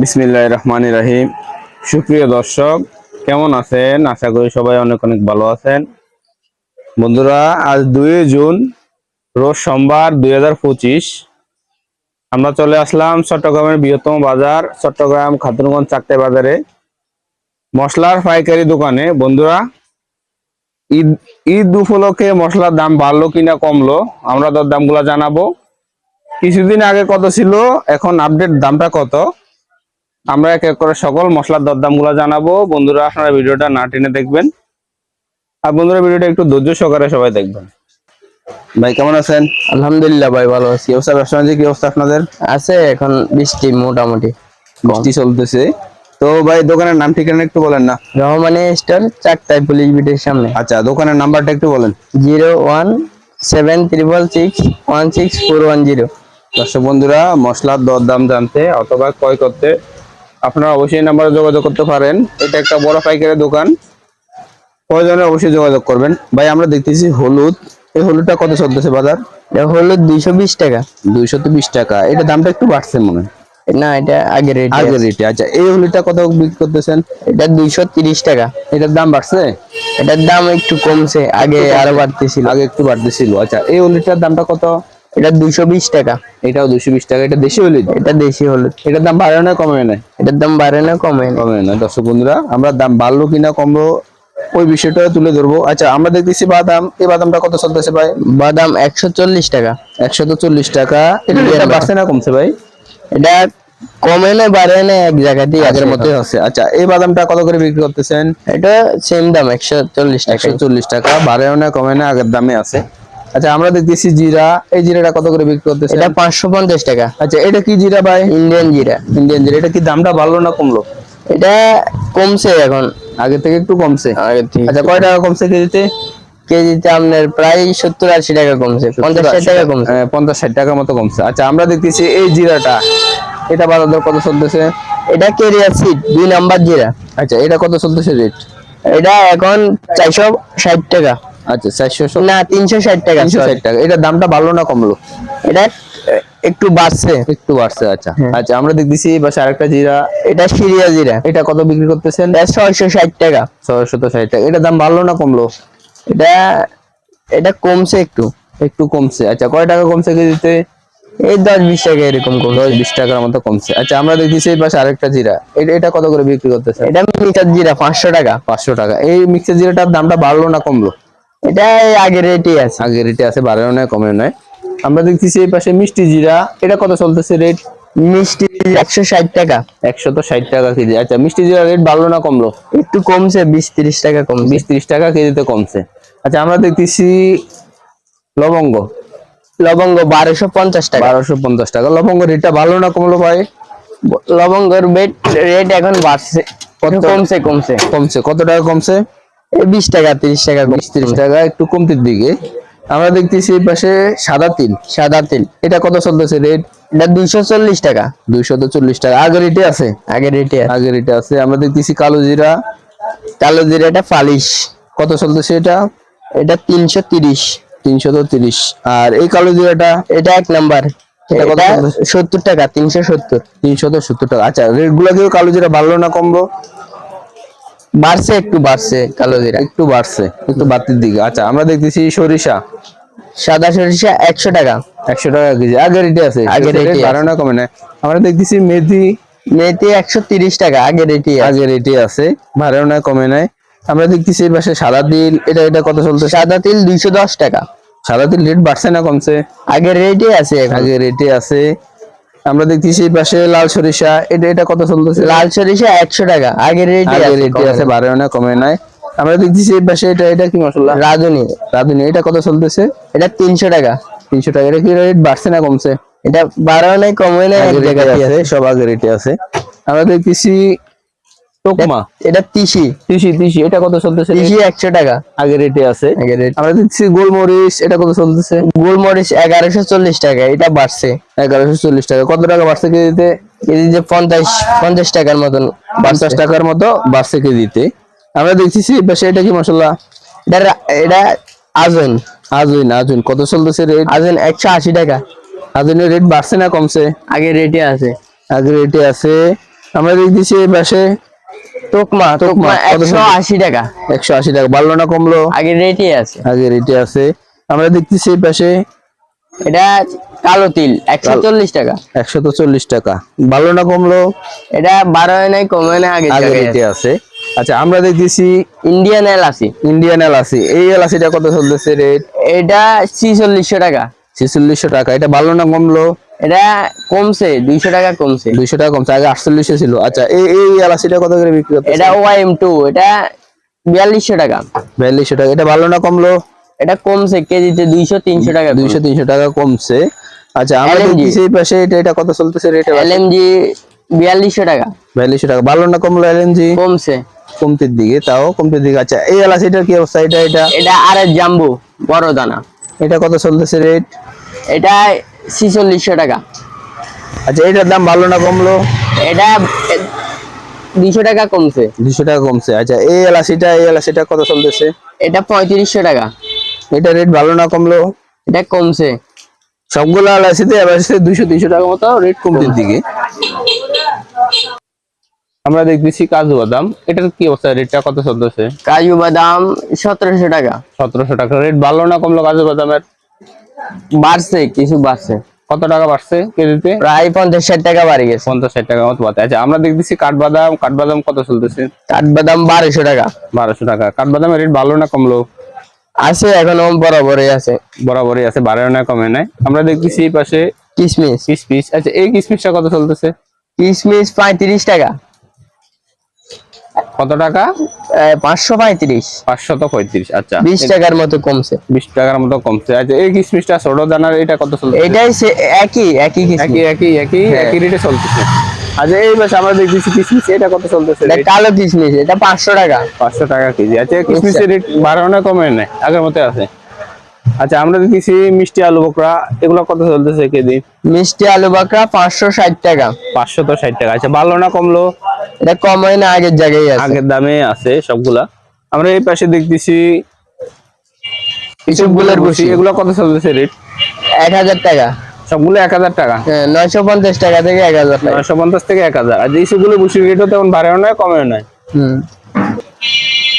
বিসমিল্লাহ রহমান রাহিম। সুপ্রিয় দর্শক, কেমন আছেন? আশা করি সবাই অনেক অনেক ভালো আছেন। বন্ধুরা, আজ দুই জুন, রোজ সোমবার দুই হাজার পঁচিশ। আমরা চলে আসলাম চট্টগ্রামের বৃহত্তম বাজার, চট্টগ্রাম খাতুনগঞ্জ চারটে বাজারে। মশলার পাইকারি দোকানে, বন্ধুরা, ঈদ ঈদ উপলক্ষে মশলার দাম বাড়লো কিনা কমলো, আমরা তার দামগুলো জানাব। কিছুদিন আগে কত ছিল, এখন আপডেট দামটা কত? আমরা এক এক করে সকল মশলার দরদামগুলা জানাব। বন্ধুরা আপনারা ভিডিওটা না টেনে দেখবেন। আর বন্ধুরা ভিডিওটা একটু ধৈর্য সহকারে সবাই দেখবেন। ভাই কেমন আছেন? আলহামদুলিল্লাহ ভাই ভালো আছি। অবস্থা? ব্যবসা কি অবস্থা আপনাদের? আছে এখন বৃষ্টি মোটামুটি। বৃষ্টি চলতেছে। তো ভাই দোকানের নাম ঠিকানা একটু বলেন না। রহমানে স্টোর চারটায় পুলিশ বিটের সামনে। আচ্ছা দোকানের নাম্বারটা একটু বলেন। Zero one seven triple six one six four one zero. দর্শক বন্ধুরা মশলার দরদাম জানতে অথবা ক্রয় করতে আপনারা অবশ্যই নাম্বারে যোগাযোগ করতে পারেন। এটা একটা বড় পাইকারি দোকান। প্রয়োজনে অবশ্যই যোগাযোগ করবেন। ভাই আমরা দেখতেছি হলুদ। এই হলুদটা কত চলতেছে বাজার? এটা হলো দুইশো বিশ টাকা। দুইশো বিশ টাকা। এটা দামটা একটু বাড়ছে মনে হয়। না এটা আগের রেট আগের রেটে। আচ্ছা এই হলুদটা কত বিক্রি করতেছেন? এটা দুইশো তিরিশ টাকা। এটার দাম বাড়ছে? এটার দাম একটু কমছে। আগে আরও বাড়তেছিল। আগে একটু বাড়তেছিল। আচ্ছা এই হলুদটার দামটা কত? এটা দুইশো বিশ টাকা। এটাও দুশো বিশ টাকা এটা দেশি হলুদ? এটা দেশি হলুদ। এটার দাম বাড়ে না কমে না? এটার দাম বাড়ে না কমে কমে না। দর্শক বন্ধুরা আমরা দাম বাড়লো কিনা কমলো ওই বিষয়টা তুলে ধরবো। আচ্ছা আমরা দেখতেছি বাদাম। এই বাদামটা কত চলতেছে ভাই? বাদাম একশো চল্লিশ টাকা। একশো তো চল্লিশ টাকা। এটা বাড়ছে না কমছে ভাই? এটা কমে না বাড়ে না এক জায়গাতেই আগের আগের মতো মতোই আছে। আচ্ছা এই বাদামটা কত করে বিক্রি করতেছেন? এটা সেম দাম একশো চল্লিশ টাকা। একশো চল্লিশ টাকা। বাড়েও না কমে না আগের দামে আছে। আচ্ছা আমরা দেখতেছি জিরা। এই জিরাটা কত করে বিক্রি করতেছে এটা পাঁচশো পঞ্চাশ টাকা। আচ্ছা এটা কি জিরা ভাই? ইন্ডিয়ান জিরা। ইন্ডিয়ান জিরা। এটা কি দামটা বাড়লো না কমলো? এটা কমছে এখন। আগে থেকে একটু কমছে? আগের থেকে আচ্ছা কয় টাকা কমছে কেজিতে? কেজিতে আপনার প্রায় সত্তর আশি টাকা কমছে। পঞ্চাশ ষাট টাকা কমছে। হ্যাঁ, পঞ্চাশ ষাট টাকার মতো কমছে। আচ্ছা আমরা দেখতেছি এই জিরাটা। এটা বাজার দর কত চলতেছে? এটা কেরিয়ার সিট দুই নাম্বার জিরা। আচ্ছা এটা কত চলতেছে রেট এটা এখন চারশো ষাট টাকা। আচ্ছা চারশো না তিনশো ষাট টাকা তিনশো। ষাট টাকা। এটা দামটা বাড়লো না কমলো? এটা একটু বাড়ছে। একটু বাড়ছে আচ্ছা। হ্যাঁ। আচ্ছা আমরা দেখতেছি পাশে আরেকটা জিরা। এটা সিরিয়া জিরা। এটা কত বিক্রি করতেছেন? ছয়শো ষাট টাকা। ছয়শো তো ষাট টাকা। এটা দাম বাড়লো না কমলো? এটা এটা কমছে একটু। একটু কমছে। আচ্ছা কয় টাকা কমছে কেজিতে? এই দশ বিশ টাকা এরকম কমছে। দশ বিশ টাকার মতো কমছে। আচ্ছা আমরা দেখতেছি এই পাশে আরেকটা জিরা। এটা কত করে বিক্রি করতেছে এটা মিটার জিরা পাঁচশো টাকা। পাঁচশো টাকা। এই মিক্সার জিরাটার দামটা বাড়লো না কমলো? এটা আগের রেটই আছে। আগে রেটে আছে বাড়েও নয় কমেও নয়। আমরা দেখতেছি এই পাশে মিষ্টি জিরা। এটা কত চলতেছে রেট? মিষ্টি একশো ষাট টাকা। একশো তো ষাট টাকা কেজি। আচ্ছা মিষ্টি জিরা রেট বাড়লো না কমলো? একটু কমছে বিশ তিরিশ টাকা কমছে। বিশ ত্রিশ টাকা কেজিতে কমছে। আচ্ছা আমরা দেখতেছি লবঙ্গ। লবঙ্গ বারোশো পঞ্চাশ টাকা। বারোশো পঞ্চাশ টাকা। লবঙ্গ রেটটা ভালো না কমলো ভাই? লবঙ্গের বেড রেট এখন বাড়ছে। কত? কমছে কমছে। কমছে। কত টাকা কমছে? বিশ টাকা তিরিশ টাকা বিশ ত্রিশ টাকা। একটু কমতির দিকে। আমরা দেখতেছি এই পাশে সাদা তিল। সাদা তিল। এটা কত চলতেছে রেট এটা দুইশো চল্লিশ টাকা। দুইশো তো চল্লিশ টাকা। আগে রেটে আছে? আগের রেটে আগে রেটে আছে। আমরা দেখতেছি কালো জিরা। কালো জিরা এটা পালিশ কত চলতেছে এটা? এটা তিনশো তিরিশ। তিনশো তো তিরিশ। আর এই কালো জিরাটা? এটা এক নাম্বার? সত্তর টাকা তিনশো সত্তর। তিনশো তো সত্তর টাকা। আচ্ছা রেটগুলা কেউ কালো জিরা বাড়লো না কমলো? বাড়ছে একটু বাড়ছে কালো জিরা। একটু বাড়ছে একটু বাড়তির দিকে। আচ্ছা আমরা দেখতেছি সরিষা। সাদা সরিষা একশো টাকা। একশো টাকা কেজি আগে রেটে আছে আগে বাড়ে না কমে না। আমরা দেখতেছি মেথি। মেথি একশো তিরিশ টাকা আগের রেটে আগে রেটে আছে না কমে নাই। আমরা দেখতেছি এই পাশে সাদা তিল এটা এটা কত চলছে সাদা তিল দুইশো দশ টাকা। সাদা তিল রেট বাড়ছে না কমছে? আগের রেটে আছে আগে রেটে আছে। আমরা দেখতেছি পাশে লাল সরিষা। এটা এটা কত চলতেছে? লাল সরিষা একশো টাকা। আগের রেটে আগে আছে রেটে আছে বাড়েও না কমে নাই। আমরা দেখতেছি এই পাশে এটা এটা কি মশলা? রাধুনি। রাধুনি। এটা কত চলতেছে? এটা তিনশো টাকা। তিনশো টাকা। এটা কি রেট বাড়ছে না কমছে? এটা বাড়াও নাই কমে নাই সব আগের রেটে আছে। আমরা দেখতেছি টোকমা। এটা তিসি। তিসি তিসি। এটা কত চলতেছে তিসি একশো টাকা। আগে রেটে আছে। আগের রেট। আমরা দেখছি গোলমরিচ এটা কত চলতেছে? গোলমরিচ এগারোশো চল্লিশ টাকা এটা বাড়ছে। এগারোশো চল্লিশ টাকা। কত টাকা বাড়ছে কেজিতে? কেজিতে পঞ্চাশ পঞ্চাশ টাকার মতন পঞ্চাশ টাকার মতো বাড়ছে কেজিতে। আমরা দেখতেছি পাশে এটা কি মশলা এটা এটা আজন। আজুইন আজুইন কত চলতেছে রেট? আজন একশো আশি টাকা। আজুইনের রেট বাড়ছে না কমছে? আগে রেটে আছে। আগের রেটে আছে। আমরা দেখতেছি এই পাশে তোকমা তোকমা কত একশো সুন্দর। আশি টাকা। একশো আশি টাকা বাড়লো না কমলো? রেটই আছে। রেটে আছে। আমরা দেখতেছি এই পাশে এটা কালো তিল একশো চল্লিশ টাকা। একশো তো চল্লিশ টাকা। বাড়লো না কমলো? এটা বারো নাই কমে না জায়গায় রেটে আছে। আচ্ছা আমরা দেখতেছি ইন্ডিয়ান এলাচি ইন্ডিয়ান এলাচি এই এলাচিটা কত চলতেছে রেট এটা ছিচল্লিশশো টাকা। ছেচল্লিশশো টাকা। এটা বাড়লো না কমলো? এটা কমছে দুইশো টাকা কমছে। দুইশো টাকা কমছে আগে আটচল্লিশশো ছিল। আচ্ছা এই এই এলাচিটা কত করে বিক্রি করতে এটা ওয়াইএম টু এটা বিয়াল্লিশশো টাকা। বিয়াল্লিশশো টাকা এটা বাড়লো না কমলো? এটা কমছে কেজিতে দুইশো তিনশো টাকা দুইশো তিনশো টাকা কমছে। আচ্ছা আমরা LMG পাশে এটা এটা কত চলতেছে রেট এলএমজি বিয়াল্লিশশো টাকা। বিয়াল্লিশশো টাকা বাড়লো না কমলো এলএনজি কমছে। কমতির দিকে তাও কমতির দিকে। আচ্ছা এই এলাচিটার কি অবস্থা? এটা এটা? এটা আর জাম্বু বড় দানা। এটা কত চলতেছে রেট? এটা ছিচল্লিশশো টাকা। আচ্ছা এটার দাম ভালো না কমলো? এটা দুইশো টাকা কমছে। দুশো টাকা কমছে। আচ্ছা এই এলাচিটা এই এলাচিটা কত চলতেছে? এটা পঁয়ত্রিশশো টাকা। এটা রেট ভালো না কমলো? এটা কমছে। সবগুলো এলাচিতে এলাচিতে দুইশো তিনশো টাকা মতো রেট কমতির দিকে। আমরা দেখতেছি কাজু বাদাম। এটার কি অবস্থা? রেটটা কত চলতেছে? কাজু বাদাম সতেরোশো টাকা। সতেরোশো টাকা। রেট ভালো না কমলো কাজু বাদামের? বাড়ছে কিছু বাড়ছে। কত টাকা বাড়ছে কেজিতে প্রায় পঞ্চাশ ষাট টাকা বাড়ি গেছে। পঞ্চাশ ষাট টাকা মতো বাড়ছে। আচ্ছা আমরা দেখতেছি কাঠবাদাম কাঠবাদাম কত চলতেছে? কাঠবাদাম বারোশো টাকা। বারোশো টাকা। কাঠবাদামের রেট ভালো না কমলো আছে এখনও বরাবরই আছে। বরাবরই আছে বাড়ে না কমে নাই। আমরা দেখতেছি এই পাশে কিসমিস। কিসমিস। আচ্ছা এই কিসমিসটা কত চলতেছে? কিসমিস পঁয়ত্রিশ টাকা। কত টাকা? পাঁচশো পঁয়ত্রিশ। পাঁচশত পঁয়ত্রিশ আচ্ছা। বিশ টাকার মতো কমছে। বিশ টাকার মতো কমছে। আচ্ছা এই কিসমিসটা ছোট দানার এটা কত চলছে? এটাই সে- একই একই কিসমিস। একই একই একই হ্যাঁ। একই রেটে চলতেছে। আচ্ছা এই আমরা দেখতেছি কিসমিস এটা কত চলতেছে কালো কিসমিস এটা পাঁচশো টাকা। পাঁচশো টাকা কেজি। আচ্ছা কিসমিসের রেট বাড়ানো না কমে নাই? আগের মতো আছে। আচ্ছা আমরা দেখতেছি মিষ্টি আলু বকরা এগুলো কত চলতেছে কেজি? মিষ্টি আলু বাকরা পাঁচশো ষাট টাকা। পাঁচশো তো ষাট টাকা। আচ্ছা ভালো না কমলো? এটা কম হয় না আগের জায়গায় আছে। আগের দামে আছে সবগুলা। আমরা এই পাশে দেখতেছি ইসবগুলের বসি। এগুলো কত চলতেছে রেট এক হাজার টাকা। সবগুলো এক হাজার টাকা? হ্যাঁ নয়শো পঞ্চাশ টাকা থেকে এক হাজার টাকা। নয়শো পঞ্চাশ থেকে এক হাজার। আর এইসবগুলো বসির রেটও তেমন বাড়েও নয় কমেও নয়। হুম।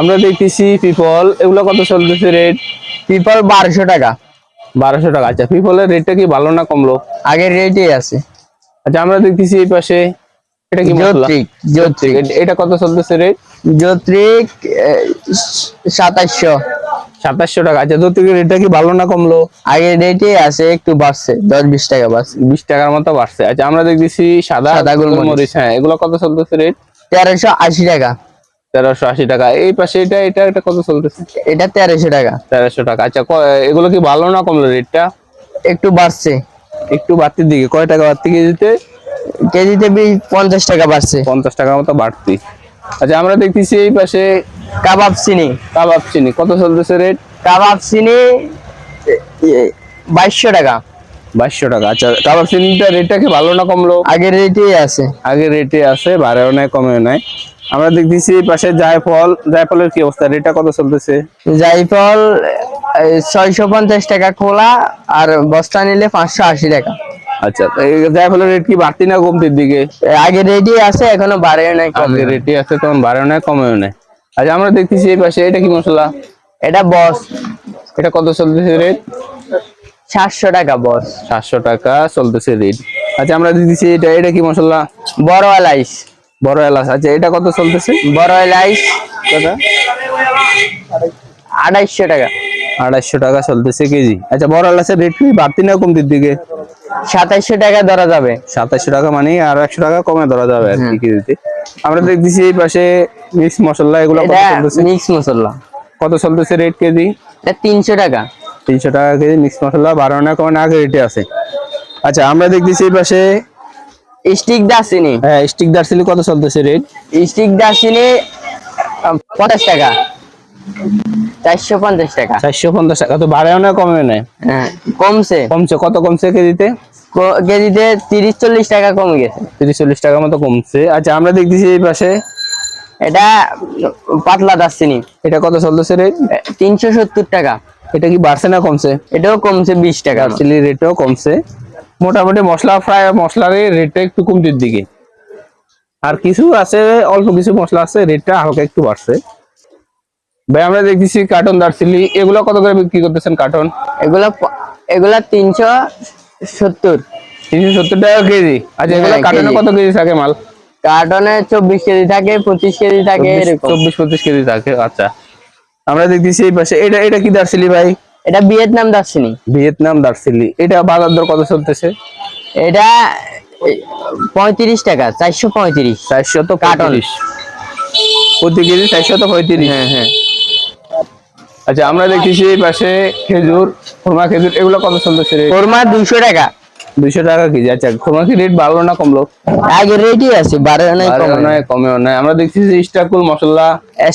আমরা দেখতেছি পিপল এগুলো কত চলতেছে রেট পিপল বারোশো টাকা। বারোশো টাকা। আচ্ছা পিপলের রেটটা কি ভালো না কমলো? আগের রেটই আছে। আচ্ছা আমরা দেখতেছি এই পাশে এটা কি মশলা? জ্যোত্রিক জ্যোত্রিক এটা কত চলতেছে রেট জ্যোত্রিক সাতাশশো। সাতাশশো টাকা। আচ্ছা তো রেটটা কি ভালো না কমলো? আগের রেটই আছে একটু বাড়ছে দশ বিশ টাকা বাড়ছে। বিশ টাকার মতো বাড়ছে। আচ্ছা আমরা দেখতেছি সাদা সাদা গোলমরিচ। হ্যাঁ এগুলো কত চলতেছে রেট তেরোশো আশি টাকা। তেরোশো আশি টাকা। এই পাশে এটা এটা এটা কত চলতেছে? এটা তেরোশো টাকা। তেরোশো টাকা। আচ্ছা এগুলো কি ভালো না কমলো রেটটা একটু বাড়ছে। একটু বাড়তির দিকে। কয় টাকা বাড়তি কেজিতে? কেজিতে বিশ পঞ্চাশ টাকা বাড়ছে। পঞ্চাশ টাকা মতো বাড়তি। আচ্ছা আমরা দেখতেছি এই পাশে কাবাব চিনি। কাবাব চিনি। কত চলতেছে রেট কাবাব চিনি বাইশশো টাকা। বাইশশো টাকা। আচ্ছা কাবাব চিনিটা রেটটা কি ভালো না কমলো? আগের রেটেই আছে। আগের রেটে আছে বাড়েও নাই কমেও নাই। আমরা দেখতেছি এই পাশে জায়ফল। জায়ফলের কি অবস্থা? রেটটা কত চলতেছে? জাইফল ছয়শো পঞ্চাশ টাকা খোলা আর বস্তা নিলে পাঁচশো আশি টাকা। আচ্ছা এই জায়ফলের রেট কি বাড়তি না কমতির দিকে? আগের রেটই আছে এখনও বাড়ে নাই আগে। রেটে আছে তখন বাড়েও নাই কমেও নাই। আচ্ছা আমরা দেখতেছি এই পাশে এটা কি মশলা? এটা বস। এটা কত চলতেছে রেট সাতশো টাকা বস। সাতশো টাকা চলতেছে রেট আচ্ছা আমরা দেখতেছি এটা এটা কি মশলা? বড় এলাইচ। বড় এলাচ। আচ্ছা এটা কত চলতেছে? বড় এলাইচ। কত? আড়াইশো টাকা। আড়াইশো টাকা চলতেছে কেজি। আচ্ছা বড় এলাচের রেট কি বাড়তি না কমতির দিকে? সাতাইশো টাকা ধরা যাবে। সাতাশশো টাকা মানে আর একশো টাকা কমে ধরা যাবে আর কি কেজিতে আমরা দেখতেছি এই পাশে মিক্স মশলা এগুলো মিক্স মশলা। কত চলতেছে রেট কেজি? তিনশো টাকা। তিনশো টাকা কেজি মিক্স মশলা বারো না কমে আগে রেটে আছে। আচ্ছা আমরা দেখতেছি এই পাশে স্টিক দারচিনি। হ্যাঁ স্টিক দার্সিলি কত চলতেছে রেট? স্টিক দারচিনি পঞ্চাশ টাকা। চারশো পঞ্চাশ টাকা। চারশো পঞ্চাশ টাকা তো না না? হ্যাঁ কমছে। কমছে কত কমছে কেজিতে? কেজিতে তিরিশ চল্লিশ টাকা কমে গেছে। তিরিশ চল্লিশ টাকার মতো কমছে। আচ্ছা আমরা দেখতেছি এই পাশে। এটা পাতলা এটা কত চলতেছে রেট তিনশো সত্তর টাকা। এটা কি বাড়ছে না কমছে? এটাও কমছে বিশ টাকা। দার্সিলির রেটও কমছে। মোটামুটি মশলা ফ্রাই মশলার রেটটা একটু কমতির দিকে। আর কিছু আছে অল্প কিছু মশলা আছে রেটটা হালকা একটু বাড়ছে। ভাই আমরা দেখতেছি কার্টন দারচিনি। এগুলো কত করে বিক্রি করতেছেন কার্টন এগুলা এগুলা তিনশো সত্তর। তিনশো সত্তর টাকা কেজি। আচ্ছা এগুলো হ্যাঁ, কার্টনে কত কেজি থাকে মাল? কার্টনে চব্বিশ কেজি থাকে পঁচিশ কেজি থাকে চব্বিশ পঁচিশ কেজি থাকে আচ্ছা। আমরা দেখতেছি এই পাশে এটা এটা কি দারচিনি ভাই? এটা ভিয়েতনাম দার্শিনি ভিয়েতনাম দারচিনি। এটা বাজার দর কত চলতেছে? এটা পঁয়ত্রিশ টাকা চারশো পঁয়ত্রিশ। চারশো তো কার্টন। প্রতি কেজি চারশো তো পঁয়ত্রিশ। হ্যাঁ হ্যাঁ। আচ্ছা আমরা দেখতেছি এই পাশে খেজুর খুরমা খেজুর এগুলো কত চলতেছে কোরমা দুইশো টাকা। দুইশো টাকা কেজি আচ্ছা খুরমা কি রেট বাড়লো না কমলো? আগের রেটই আছে বারো নাই নয় কমেও নয় আমরা দেখছি যে স্টারকুল মশলা।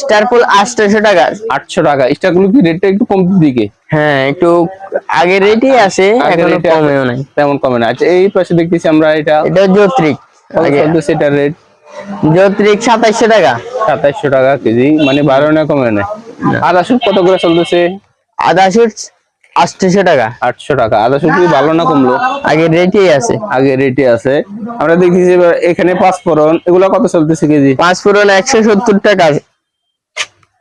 স্টার ফুল আটশোশো টাকা। আটশো টাকা। স্টারকুল কি রেটটা একটু কমতির দিকে? হ্যাঁ একটু আগের রেটই আছে এখনও কমেও নাই। তেমন কমে না আচ্ছা এই পাশে দেখতেছি আমরা এটা। এটা যৌত্রিক। আগে সেটা রেট যৌত্রিক সাতাইশশো টাকা? সাতাইশশো টাকা কেজি মানে বারো না কমে না? আদা কত করে চলতেছে? আদা শুট আটশোশো টাকা। আটশো টাকা। আদা ভালো না কমলো? রেটই আছে। আগে আছে। আমরা এবার এখানে পাঁচফোড়ন এগুলো কত চলতেছে কেজি? পাঁচ ফুরন একশো সত্তর টাকা।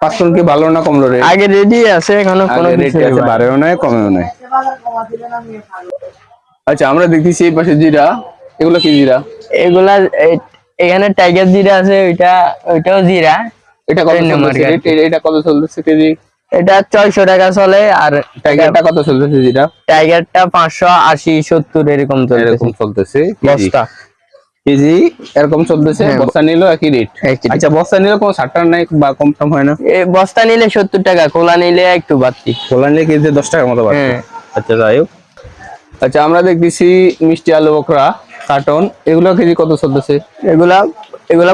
পাঁচফোড়ন কি ভালো না কমলো রেট আগের রেটই আছে এখনও কোনো আগে কিছু রেটে আছে বাড়েও নাই কমেও নাই। আচ্ছা আমরা দেখতেছি এই পাশে জিরা। এগুলো কি জিরা? এগুলা এখানে টাইগার জিরা আছে ওইটা ওইটাও জিরা। এটা কত চলতেছে। রেট এটা কত চলতেছে কেজি? এটা ছয়শো টাকা চলে আর টাইগারটা কত চলতেছে জিরা? টাইগারটা পাঁচশো আশি সত্তর এরকম এরকম চলতেছে কেজি। বস্তা। কেজি এরকম চলতেছে? হ্যাঁ, বস্তা নিলেও একই রেট আচ্ছা বস্তা নিলে কোনো ছাড়টার নাই বা কম টম হয় না? বস্তা নিলে সত্তর টাকা খোলা নিলে একটু বাড়তি। খোলা নিলে কেজিতে দশ টাকার মতো বাড়ছে হ্যাঁ। আচ্ছা যাই হোক। আচ্ছা আমরা দেখতেছি মিষ্টি আলু বকরা কার্টন এগুলো কেজি কত চলতেছে? এগুলা এগুলা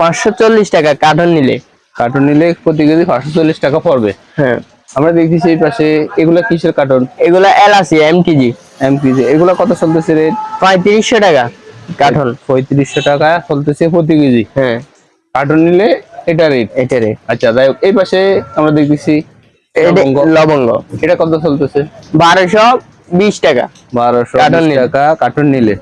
পাঁচশো চল্লিশ টাকা কার্টন নিলে। কার্টন নিলে প্রতি কেজি পাঁচশো চল্লিশ টাকা পড়বে। হ্যাঁ। আমরা দেখতেছি এই পাশে এগুলা কিসের কার্টন? এগুলা এলাচি এম কেজি এম কেজি এগুলো কত চলতেছে রেট পঁয়ত্রিশশো টাকা কার্টন। পঁয়ত্রিশশো টাকা চলতেছে প্রতি কেজি। হ্যাঁ। কার্টন নিলে এটা রেট এটা রেট আচ্ছা যাই হোক এই পাশে আমরা দেখতেছি লবঙ্গ। এটা কত চলতেছে? বারোশো বিশ টাকা। বারোশো। টাকা কার্টন নিলে।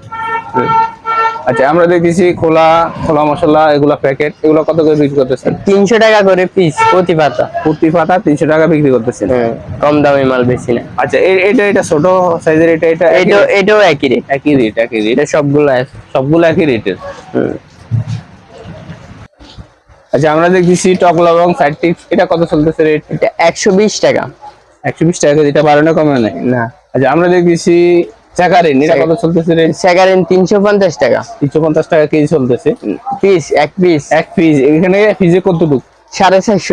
আচ্ছা আমরা দেখতেছি খোলা খোলা মশলা এগুলা প্যাকেট। এগুলো কত করে বিক্রি করতেছেন? তিনশো টাকা করে পিস প্রতি পাতা। প্রতি পাতা তিনশো টাকা বিক্রি করতেছেন? হ্যাঁ। কম দামি মাল বেশি না। আচ্ছা এটা এটা ছোট সাইজের এটা এটা এটাও এটাও একই রেট একই রেট একই রেট এটা সবগুলো সবগুলো একই রেটের। আচ্ছা আমরা দেখতেছি টক লবং সাইড টিপস এটা কত চলতেছে রেট এটা একশো বিশ টাকা। একশো বিশ টাকা এটা বারো না কমে নেই? না। আচ্ছা আমরা দেখতেছি এটা কত চলতেছে টাকা। কেজি চলতেছে। পিস এক পিস এক পিস এখানে পিসে কতটুকু?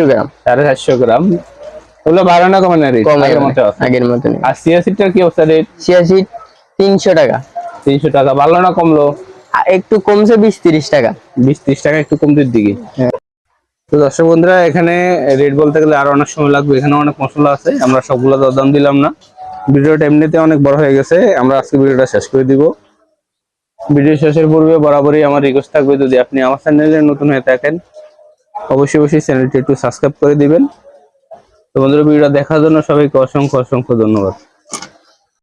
গ্রাম। সাড়ে সাতশো গ্রাম। ওগুলো বারো না কমে না রেট আগের মতো আগের মতো আর সিয়াসিটার কি অবস্থা রেট টাকা। তিনশো টাকা। বাড়লো না কমলো? একটু কমছে বিশ তিরিশ টাকা। বিশ ত্রিশ টাকা একটু কমতির দিকে। হ্যাঁ। তো দর্শক বন্ধুরা এখানে রেট বলতে গেলে আরও অনেক সময় লাগবে। এখানে অনেক মশলা আছে। আমরা সবগুলো দাম দিলাম না। ভিডিওটা এমনিতে অনেক বড় হয়ে গেছে, আমরা আজকে ভিডিওটা শেষ করে দিব। ভিডিও শেষের পূর্বে বরাবরই আমার রিকোয়েস্ট থাকবে, যদি আপনি আমার চ্যানেলে নতুন হয়ে থাকেন, অবশ্যই অবশ্যই চ্যানেলটি একটু সাবস্ক্রাইব করে দিবেন। তো বন্ধুরা, ভিডিওটা দেখার জন্য সবাইকে অসংখ্য অসংখ্য ধন্যবাদ।